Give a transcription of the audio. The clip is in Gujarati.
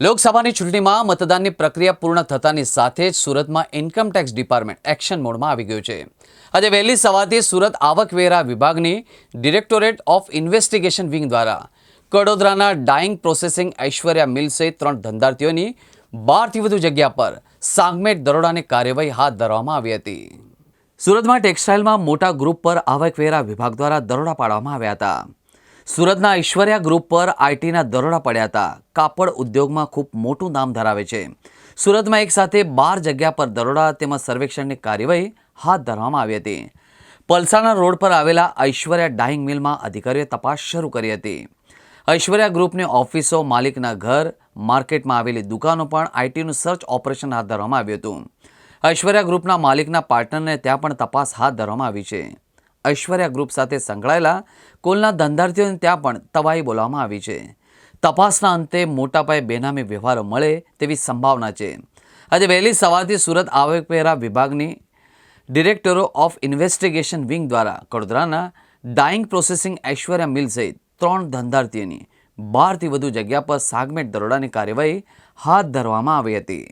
લોકસભાની ચૂંટણીમાં મતદાનની પ્રક્રિયા પૂર્ણ થતાની સાથે જ સુરતમાં ઇન્કમટેક્સ ડિપાર્ટમેન્ટ એક્શન મોડમાં આવી ગયું છે. આજે વહેલી સવારથી સુરત આવકવેરા વિભાગની ડિરેક્ટોરેટ ઓફ ઇન્વેસ્ટિગેશન વિંગ દ્વારા કડોદરાના ડાઇંગ પ્રોસેસિંગ ઐશ્વર્યા મિલ સહિત ત્રણ ધંધાર્થીઓની બારથી વધુ જગ્યા પર સાંગમેટ દરોડાની કાર્યવાહી હાથ ધરવામાં આવી હતી. સુરતમાં ટેક્સટાઇલમાં મોટા ગ્રુપ પર આવકવેરા વિભાગ દ્વારા દરોડા પાડવામાં આવ્યા હતા. સુરતના ઐશ્વર્યા ગ્રુપ પર આઈટીના દરોડા પડ્યા હતા. કાપડ ઉદ્યોગમાં ખૂબ મોટું નામ ધરાવે છે. સુરતમાં એક સાથે બાર જગ્યા પર દરોડા તેમજ સર્વેક્ષણની કાર્યવાહી હાથ ધરવામાં આવી હતી. પલસાણા રોડ પર આવેલા ઐશ્વર્યા ડાઇંગ મિલમાં અધિકારીઓએ તપાસ શરૂ કરી હતી. ઐશ્વર્યા ગ્રુપની ઓફિસો માલિકના ઘર, માર્કેટમાં આવેલી દુકાનો પણ આઈટીનું સર્ચ ઓપરેશન હાથ ધરવામાં આવ્યું હતું. ઐશ્વર્યા ગ્રુપના માલિકના પાર્ટનરને ત્યાં પણ તપાસ હાથ ધરવામાં આવી છે. ઐશ્વર્યા ગ્રુપ સાથે સંકળાયેલા કુલના ધંધાર્થીઓને ત્યાં પણ તબાહી બોલાવવામાં આવી છે. તપાસના અંતે મોટા પાયે બેનામી વ્યવહારો મળે તેવી સંભાવના છે. આજે વહેલી સવારથી સુરત આવકવેરા વિભાગની ડિરેક્ટરો ઓફ ઇન્વેસ્ટિગેશન વિંગ દ્વારા કડોદરાના ડાઇંગ પ્રોસેસિંગ ઐશ્વર્યા મિલ સહિત ત્રણ ધંધાર્થીઓની બારથી વધુ જગ્યા પર સાગમેટ દરોડાની કાર્યવાહી હાથ ધરવામાં આવી હતી.